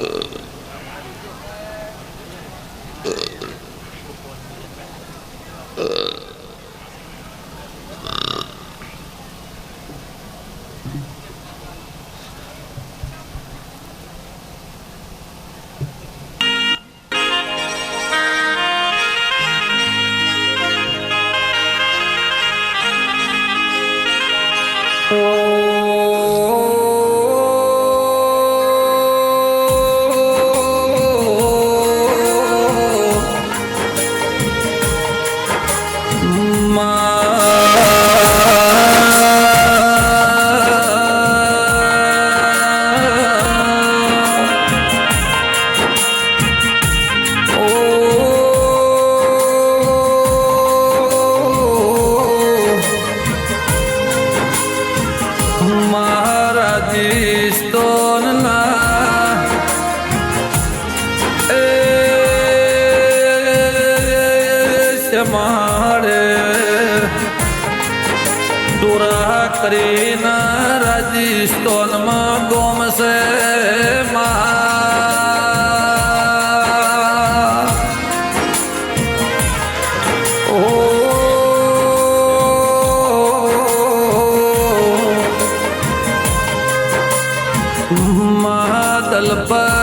uh, above.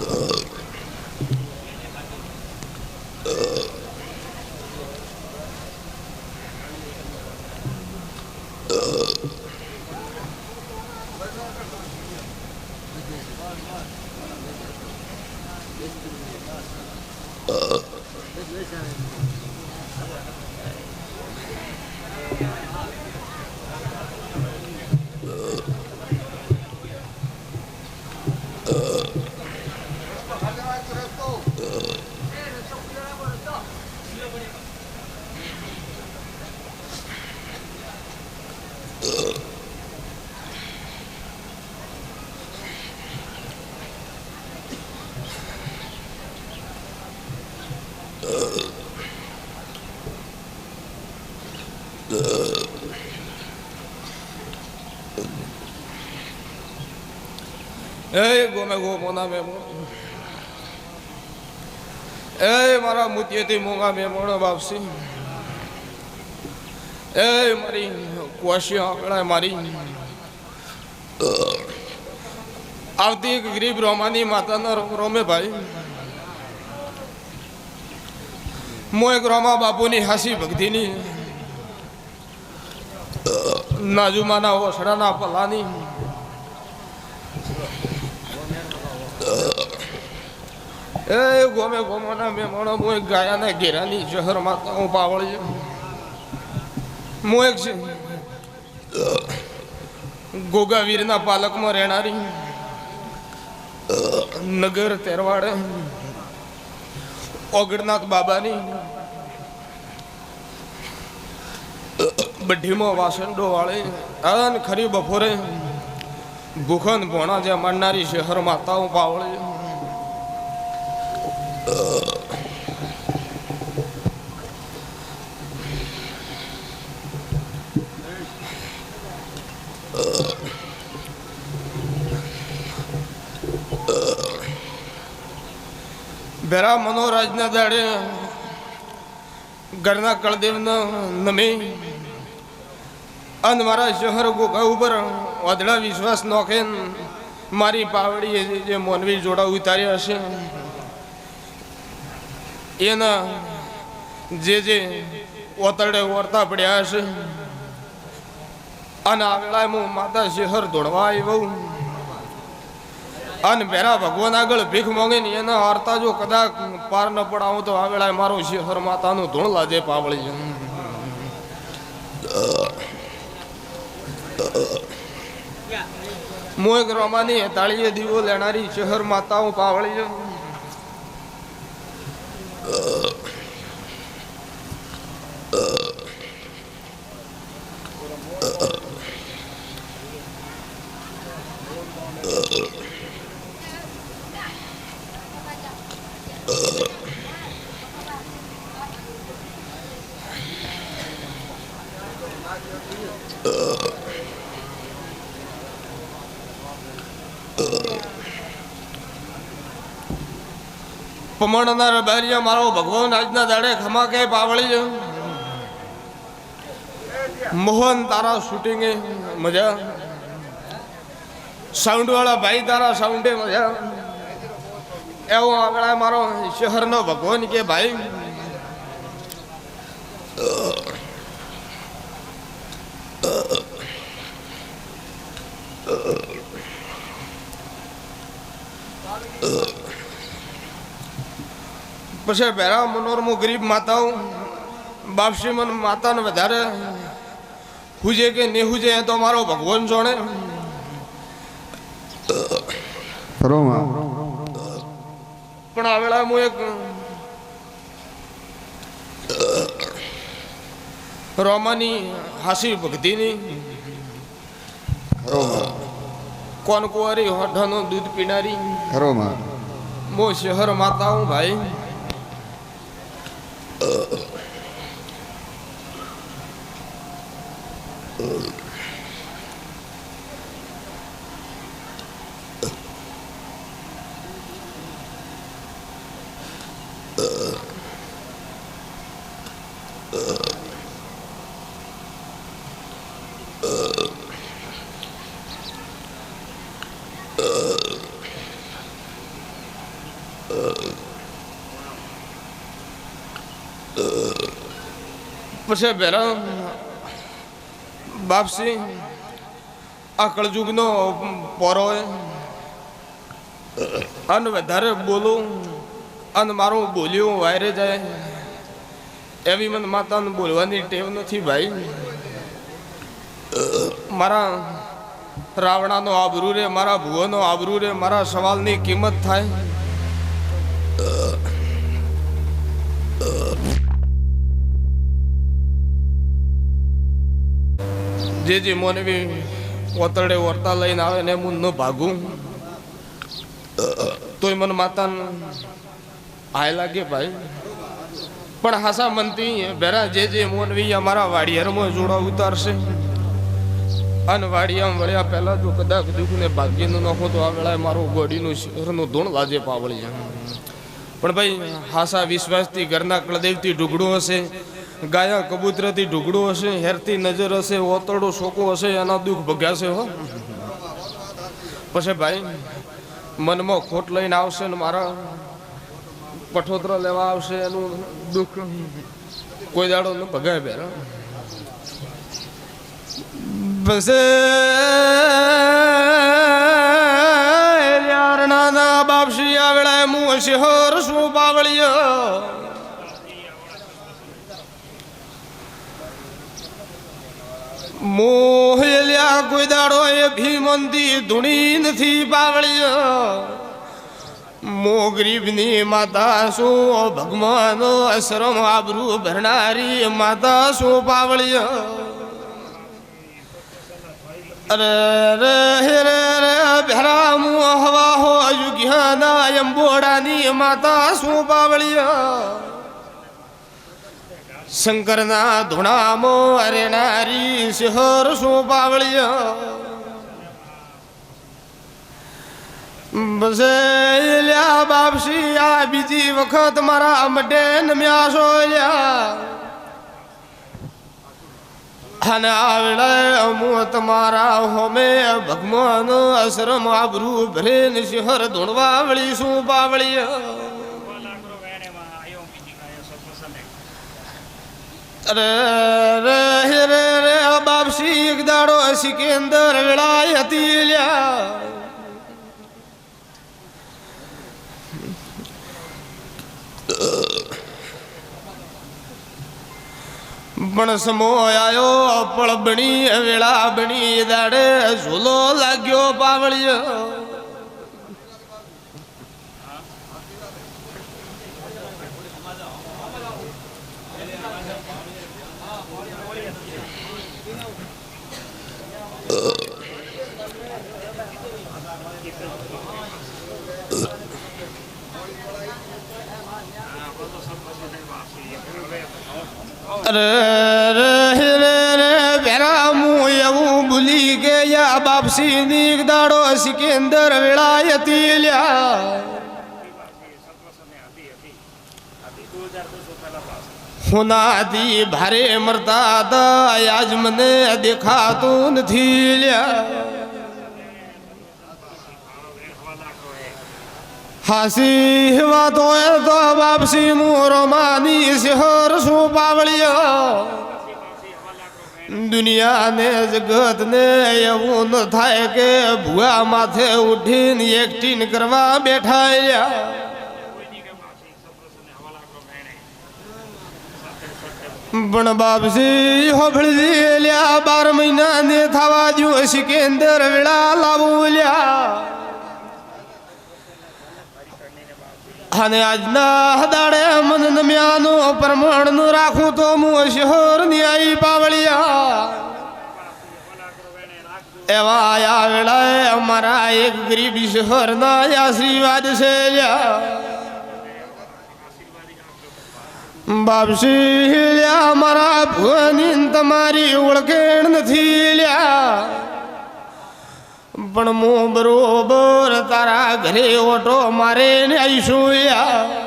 Uh. ગોમે ગો, મોના, મે એ મારા મુતિયેથી મોંઘા મે મોણો બાપસી. એ મારી કુવાશી આંકડા, મારી આવતી એક ગરીબ રોમાની માતાના રોમે ભાઈ. મો એક રોમા બાપુની હાસી ભક્તિની નાજુમાના ઓસડાના પલાની એ ગોમે ગોમાના મેમણો મો એક ગાયાના ઘેરાની શહેર માતા હું પાવળી મો એક છે ગોગાવીરના પાલકમાં રહેનારી, નગર તેરવાડ, ઓગણનાથ બાબાની, બઢીમાં વાસંડો વાળે અન ખરી બપોરે ભૂખન ભોણા જે માનનારી શહેર માતાઓ પાવળે બેરા મનોરાજના દાડે ઘરના કળદેવના નમે. અને મારા શહેર ગોગા ઉપર વાદળા વિશ્વાસ નોખે મારી પાવડીએ જે- મોનવી જોડા ઉતાર્યા હશે એના જે જે ઓતરડે ઓરતા પડ્યા છે અને આ હું માતા શહેર દોડવા આવ્યો. અને બેરા ભગવાન આગળ ભીખ માંગે એના વાર્તા જો કદાચ પાર ન પડાવું તો આ વેળાએ મારો શહેર માતાનું ધૂણ લાજે પાવળી મોય રમાની તાળીએ દીવો લેનારી શહેર માતાઓ પાવળી છે પમણના બારીયા મારો ભગવાન આજના દાડે ખમા કે પાવળી મોહન તારા શૂટિંગે મજા. સાઉન્ડ વાળા ભાઈ તારા સાઉન્ડે મજા. એવો આગળ મારો શહેરનો ભગવાન કે ભાઈ. પછી ભેરા મનોરમો ગરીબ માતાઓ બાપશ્રી મન માતાને વધારે હુજે કે નહીં હુજે એ તો મારો ભગવાન જોણે પણ આ વેળા હું એક રોમાની હાસી ભક્તિની કોણ કુંવારી હોઠાનું દૂધ પીનારી. રોમા મો શહેર માતા હું ભાઈ. પછી બેરા બાપસી, આ કળજુગનો પોરો અને વધારે બોલું, અને મારું બોલ્યું વાયરે જાય. એવી મને માતાને બોલવાની ટેવ નથી ભાઈ. મારા રાવણાનો આબરૂ રે, મારા ભુવનો આબરૂ રે, મારા સવાલની કિંમત થાય. જે જે મને બી ઓતરડે વર્તા લઈને આવે ને હું ન ભાગું. તોય મને માતા હાય લાગે ભાઈ. પણ હાસા મનતી બેરા જે જે મોનવી અમારા વાડિયારમાં જોડા ઉતારશે. અને વાડિયામાં વળ્યા પહેલા જો કદાચ દુઃખને ભાગ્યનું નખો તો આ વેળાએ મારું ગોડીનું શહેરનું ધૂણ લાજે પાવળી પણ ભાઈ, હાસા વિશ્વાસથી ઘરના કળદેવથી ઢુકડું હશે. ગાયા કબૂતરથી ઢુકડું હશે હેરતી નજર હશે, ઓતરડું શોકો હશે, એના દુઃખ ભગ્યાશે હો. પછી ભાઈ, મનમાં ખોટ લઈને આવશે ને મારા પઠોતરો લેવા આવશે એનું દુઃખ કોઈ દાડો ન ભગાય બેરા બસ યાર ના બાપસી આવડા મું શહર શું પાવળિયો મોહલ્યા કોઈ દાડો એ ભીમંતી ધૂણી નથી પાવળિયો મો ગરીબની માતા શું ભગવાન અસરમ આબરૂ ભરનારી માતા શું પાવળિયો અરે રે હે રે રે ભેરા મુ હવા હો અયુગ્યાના એમ બોડાની માતા શું પાવળિયો શંકરના ધૂણામો અરે નારી શહર શું પાવળિયો લ્યા બાપસી, આ બીજી વખત મારા મટે નમ્યાસો લ્યા. અને આવડે અમુ તમારા હોમે ભગવાન આશ્રમ આબરૂ ભરે શિહર ધૂણવા વળી શું પાવળિયો અરે રે રે રે બાપસી એક દાડો સિકંદર વેળાય હતી લ્યા. પણ સમો આવ્યો પળ બની, વેળા બની, દાડે ઝૂલો લાગ્યો પાવળિયો. અરે રે હે રે રે વેરા હું એવું ભૂલી ગયા બાપસી ની દાડો સિકંદર વેળાયતી લ્યા હોનાથી ભારે મરતા હતા આજ મને દેખાતું નથી લ્યા. હાસી વાતો એ તો બાપસી મોરો માની શહેર શું પાવળિયો. દુનિયાને જગતને એવું ન થાય કે ભૂવા માથે ઉઠીને એક્ટિંગ કરવા બેઠા પણ બાપસી હોભળી લ્યા, બાર મહિના ને થવા દો સિકેન્દર વેળા લાવું લ્યા. અને આજના હદાડે મન નમ્યાનો પ્રમાણનું રાખું તો હું શહોરની આઈ પાવળિયા. એવા આયા વેળાએ અમારા એક ગરીબ શહોર ના આશીર્વાદ છે લ્યા. બાપસી લ્યા, મારા ભુવાની તમારી ઓળખેણ નથી લ્યા. પણ હું બરોબર તારા ઘરે ઓટો મારે ને આવીશું યા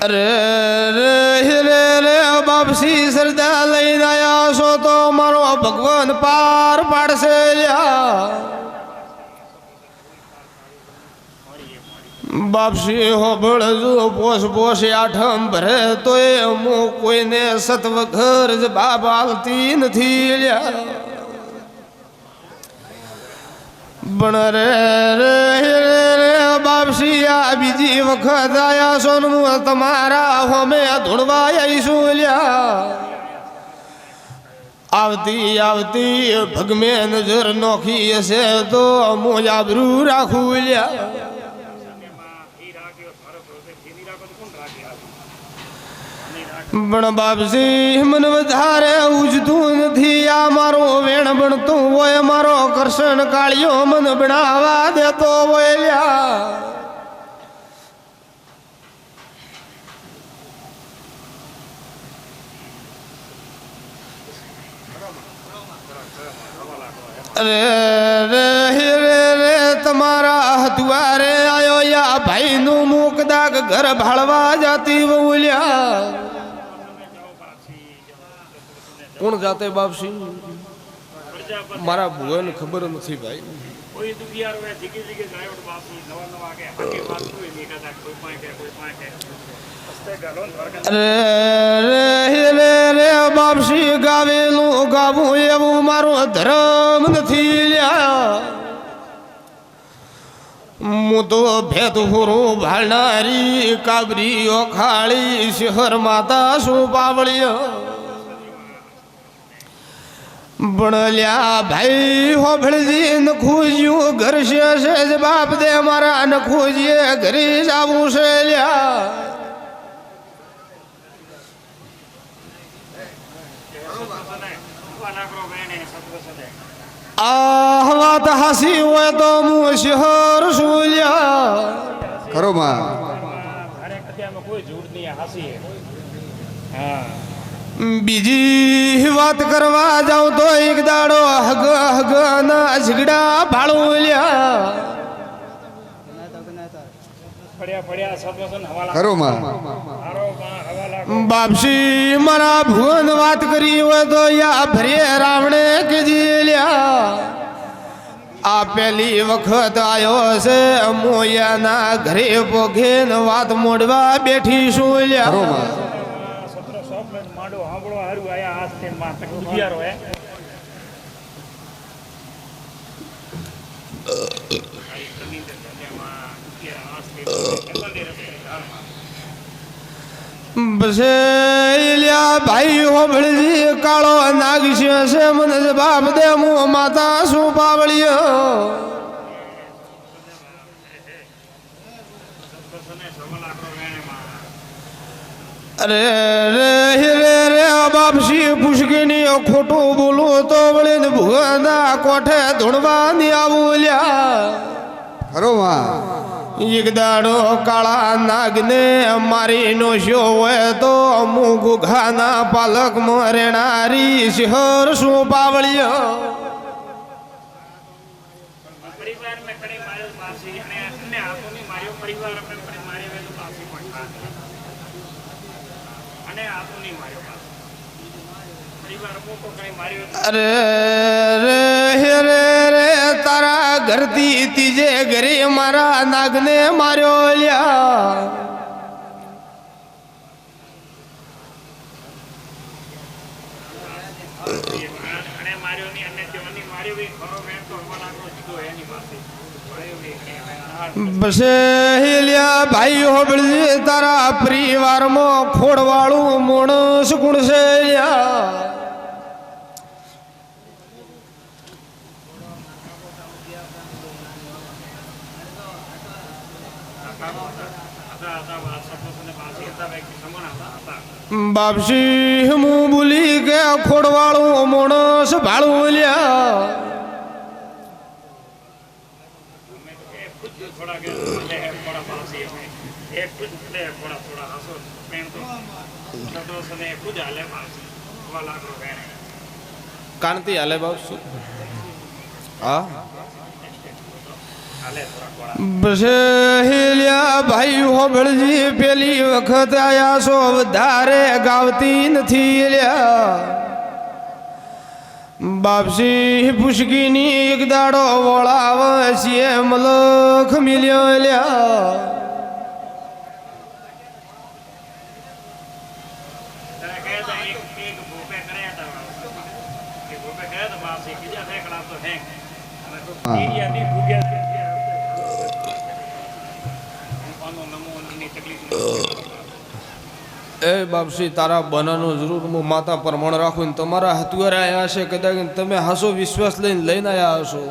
અરે રે રે રે બાપસી સરદા લઈને આયા છો તો મારો ભગવાન પાર પાડશે બાપસી હોબળ જો પોસ પોસ આઠમ ભરે તો એ હું કોઈને સત્વ ઘર જ બાપ આવતી નથી લ્યા પણ રે બીજી વખત આયા સોનું તમારા હોમે ધૂણવા આવીશું લ્યા. આવતી આવતી ભગમે નજર નોખી હશે તો મોજાબરૂ રાખું લ્યા. પણ બાપજી, મન વધારે ઉજતું નથી. આ મારો વેણ બનતું હોય, મારો કરશન કાળિયો મન બનાવા દેતો હોય અરે રે રે તમારા દ્વારે આયો યા ભાઈ નું મુકદાગ ઘર ભાળવા જાતી વઉલ્યા કોણ જાતે બાપસી મારા ભુવન ખબર નથી ભાઈ. બાપસી ગાવેલું ગાવું એવું મારું ધર્મ નથી લ્યા. હું તો ભેદ હુરું ભાળનારી કાબરી ઓખાળી શહેર માતા શું પાવળિયો ભણલ્યા ભાઈ હોભળજી ન ખુજ્યું ઘર છે જ બાપ દે મારા ન ખુજીએ ઘરે જાવું છે લ્યા. આ વાત હાસી હોય તો હું શહેર શું લ્યા. ખરો માં. કોઈ જૂઠ નહીં હાસી હા. બીજી વાત કરવા જાઉં તો એક દાડો હગ હગ ના ઝઘડા ભાળું લ્યા. પડ્યા પડ્યા સત્વ સન હવાલા. ખરો માં. હારો બા હવાલા બાપસી મારા ભુવન વાત કરી હોય તો યા ભરે રાવણે કીધી લ્યા. આ પેલી વખત આવ્યો છે મોયાના ઘરે પોખે વાત મોડવા બેઠી શું લ્યા. હારું આયા હાથ તે માં તક દુખિયાર હોય બસે લ્યા ભાઈ હોભળજી કાળો નાગશ્ય છે મને જવાબ દે, હું માતા શું પાવળિયો અરે રે રે રે બાપસી પુષ્કીની ખોટું બોલું તો વળીને ભુગંદા કોઠે ધૂણવાની આવું લ્યા. ખરો એક દાડો કાળા નાગને મારી નો શો હોય તો અમુક ઘાના પાલક મરેણારી શહર શું પાવળિયો પરિવાર મેં કડે માર્યો પાસી અને અને આતોની માર્યો પરિવાર મેં કડે માર્યો વેલો પાસી પણ ખાતે અને આતોની માર્યો પાસી પરિવાર મોટો કડે માર્યો તો અરે રે રે રે, તારા ઘરથી તીજે ઘરે મારા નાગને માર્યો લ્યા. અને માર્યો ની અને તેઓની માર્યો બી ખરો વેણ તો હવા લાગો જીધો એની પાસે માર્યો બી કે હવે બસે હેલ્યા ભાઈ હોબળજી તારા પરિવારમાં ખોડવાળું મોણ કોણ છે લ્યા હતા હતા વાત સપોસને પાસી હતા વ્યક્તિ સમાન હતા હતા બાપસી હું બોલી કે ખોડવાળું માણસ ભાળું લ્યા અમે તો એ ખુદ થોડા કે લે થોડા પાસી અમે એ ખુદ હું ભૂલી ગયા ખોડવાળું પેણ તો બોલ્યા ખુદ હાલે હાલે બાપસી હા. હેલ્યા ભાઈ હોબળજી પેલી વખત આયા છો વધારે ગાવતી નથી લ્યા. બાપસી પુષ્કીની એક દાડો વળાવ છે મલખ મિલ્યો લ્યા. તો ભૂપે બીજા ફેંકડા તો હે અને એરિયા ની ભૂગ્યા છે આનો નમો ની તકલીફ એ બાપસી, તારા બનાનું જરૂર, હું માતા પ્રમાણ રાખું ને તમારા હથુઆરે આવ્યા છે કદાચ તમે હાસો વિશ્વાસ લઈને લઈને આવ્યા હશો.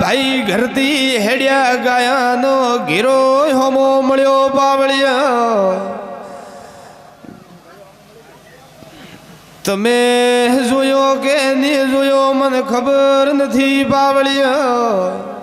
ભાઈ ઘરથી હેડ્યા ગાયાનો ઘેરો હોમો મળ્યો પાવળિયા તમે જોયો કે ને જોયો મને ખબર નથી પાવળિયા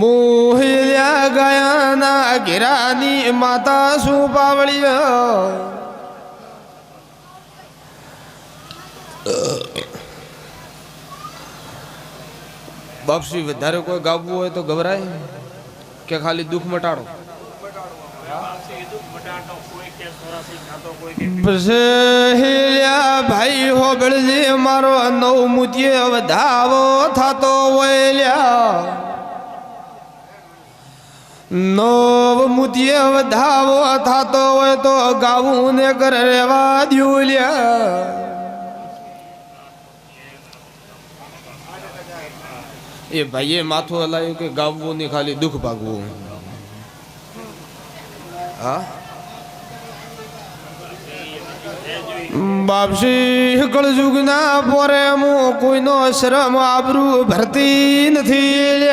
મોહિયા ગાયાના ઘેરાની માતા શું પાવળિયા બાપસી વધારે કોઈ ગાવું હોય તો ગભરાય કે ખાલી દુઃખ મટાડો. ભાઈ હો હોબળજે મારો નવ મુજે વધાવો થતો વયલ્યા. નવ મુતિએ વધાવો થતો હોય તો ગાવું ને કર રેવા દ્યું એ ભાઈએ માથું હલાયું કે ગાવવું ને ખાલી દુઃખ ભાગવું? હા? બાપસી કળજુગના પોરે મો કોઈનો શ્રમ આબરૂ ભરતી નથી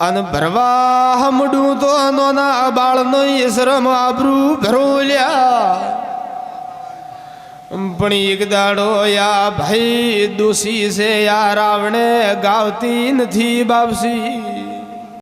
અને ભરવા હમડું તો નોના બાળનો શ્રમ આબરૂ ભરો લ્યા પણ એક દાડો યા ભાઈ દોષી છે યા રાવણે ગાવતી નથી બાપસી.